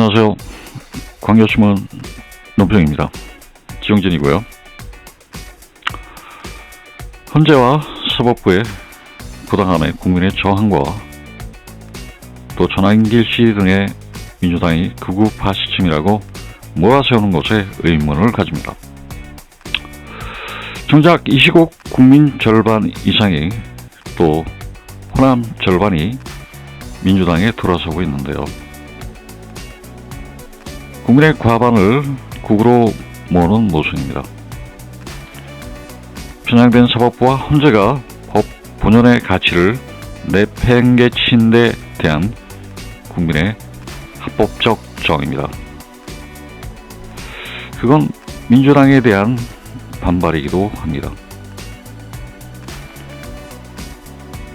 안녕하세요. 광교신문 논평입니다. 지용진이고요. 헌재와 사법부의 부당함에 국민의 저항과 또 전환길 씨 등의 민주당이 극우 파시즘이라고 몰아세우는 것에 의문을 가집니다. 정작 이 시국 국민 절반 이상이 또 호남 절반이 민주당에 돌아서고 있는데요. 국민의 과반을 국으로 모으는 모습입니다. 편향된 사법부와 헌재가 법 본연의 가치를 내팽개친 데 대한 국민의 합법적 저항입니다. 그건 민주당에 대한 반발이기도 합니다.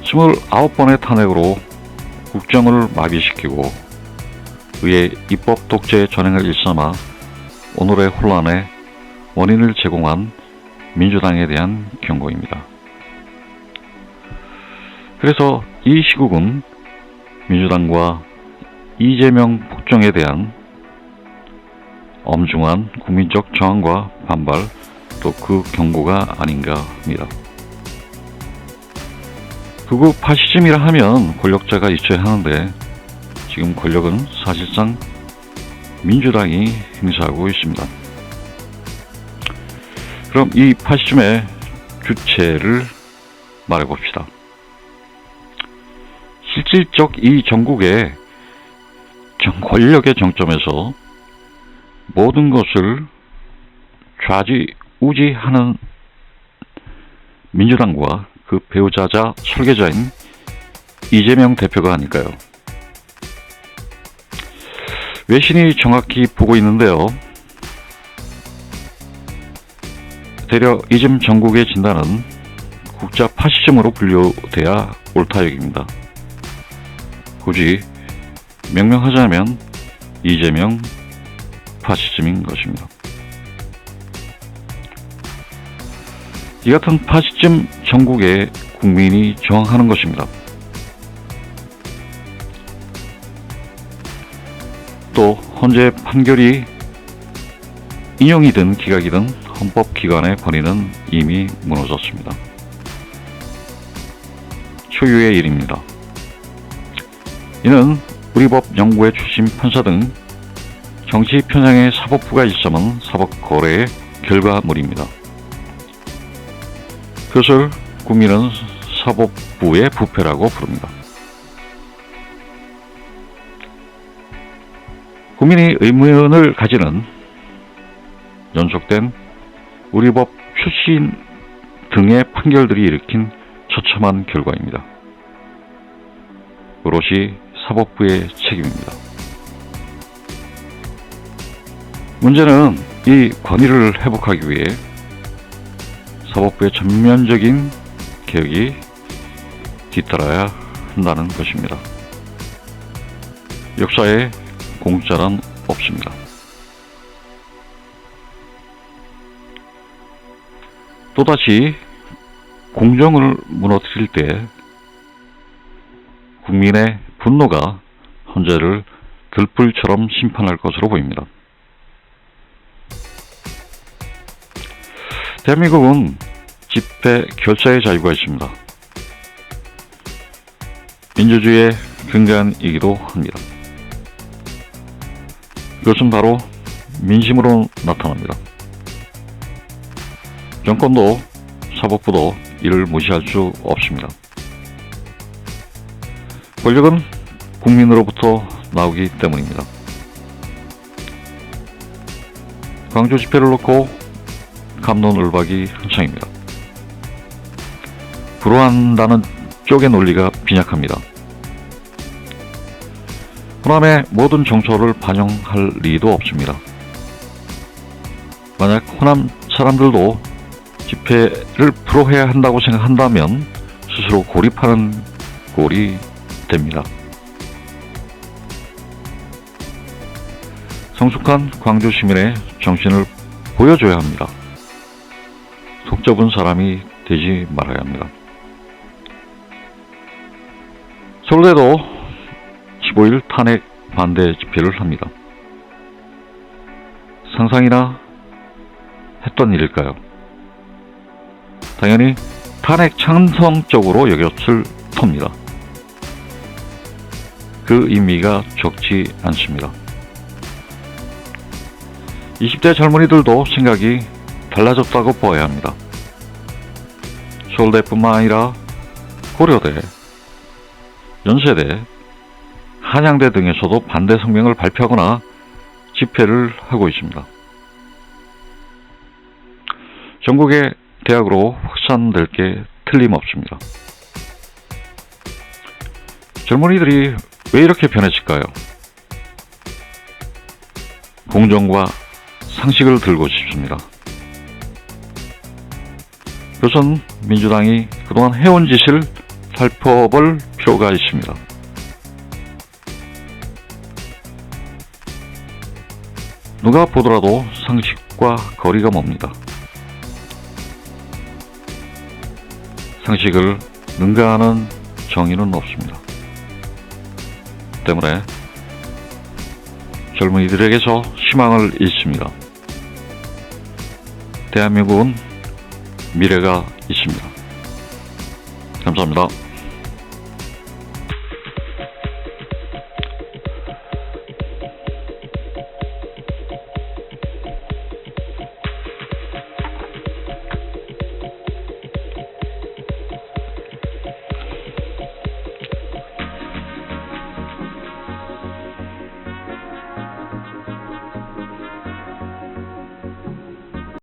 29번의 탄핵으로 국정을 마비시키고 의회 입법 독재 전행을 일삼아 오늘의 혼란에 원인을 제공한 민주당에 대한 경고입니다. 그래서 이 시국은 민주당과 이재명 폭정에 대한 엄중한 국민적 저항과 반발 또 그 경고가 아닌가 합니다. 극우 파시즘이라 하면 권력자가 있어야 하는데 지금 권력은 사실상 민주당이 행사하고 있습니다. 그럼 이 파시즘의 주체를 말해봅시다. 실질적 이 전국의 정- 권력의 정점에서 모든 것을 좌지우지하는 민주당과 그 배우자자 설계자인 이재명 대표가 아닐까요? 외신이 정확히 보고 있는데요. 대려 이즘 전국의 진단은 국자 파시즘으로 분류돼야 옳다역입니다. 굳이 명명하자면 이재명 파시즘인 것입니다. 이 같은 파시즘 전국에 국민이 저항하는 것입니다. 또 헌재 판결이 인용이든 기각이든 헌법기관의 권위는 이미 무너졌습니다. 초유의 일입니다. 이는 우리법 연구회 출신 판사 등 정치 편향의 사법부가 일삼은 사법 거래의 결과물입니다. 그것을 국민은 사법부의 부패라고 부릅니다. 국민이 의문을 가지는 연속된 우리 법 출신 등의 판결들이 일으킨 처참한 결과입니다. 오롯이 사법부의 책임입니다. 문제는 이 권위를 회복하기 위해 사법부의 전면적인 개혁이 뒤따라야 한다는 것입니다. 역사에 공짜란 없습니다. 또다시 공정을 무너뜨릴 때 국민의 분노가 헌재를 들불처럼 심판할 것으로 보입니다. 대한민국은 집회 결사의 자유가 있습니다. 민주주의의 근간이기도 합니다. 이것은 바로 민심으로 나타납니다. 정권도 사법부도 이를 무시할 수 없습니다. 권력은 국민으로부터 나오기 때문입니다. 광주 집회를 놓고 감론을박이 한창입니다. 불화한다는 쪽의 논리가 빈약합니다. 호남의 모든 정서를 반영할 리도 없습니다. 만약 호남 사람들도 집회를 불허해야 한다고 생각한다면 스스로 고립하는 꼴이 됩니다. 성숙한 광주 시민의 정신을 보여줘야 합니다. 속 좁은 사람이 되지 말아야 합니다. 서울대도 15일 탄핵 반대 집회를 합니다. 상상이나 했던 일일까요? 당연히 탄핵 찬성적으로 여겼을 터입니다. 그 의미가 적지 않습니다. 20대 젊은이들도 생각이 달라졌다고 보아야 합니다. 서울대뿐만 아니라 고려대, 연세대, 한양대 등에서도 반대 성명을 발표하거나 집회를 하고 있습니다. 전국의 대학으로 확산될 게 틀림없습니다. 젊은이들이 왜 이렇게 변했을까요? 공정과 상식을 들고 싶습니다. 우선 민주당이 그동안 해온 짓을 살펴볼 필요가 있습니다. 누가 보더라도 상식과 거리가 멉니다. 상식을 능가하는 정의는 없습니다. 때문에 젊은이들에게서 희망을 잃습니다. 대한민국은 미래가 있습니다. 감사합니다.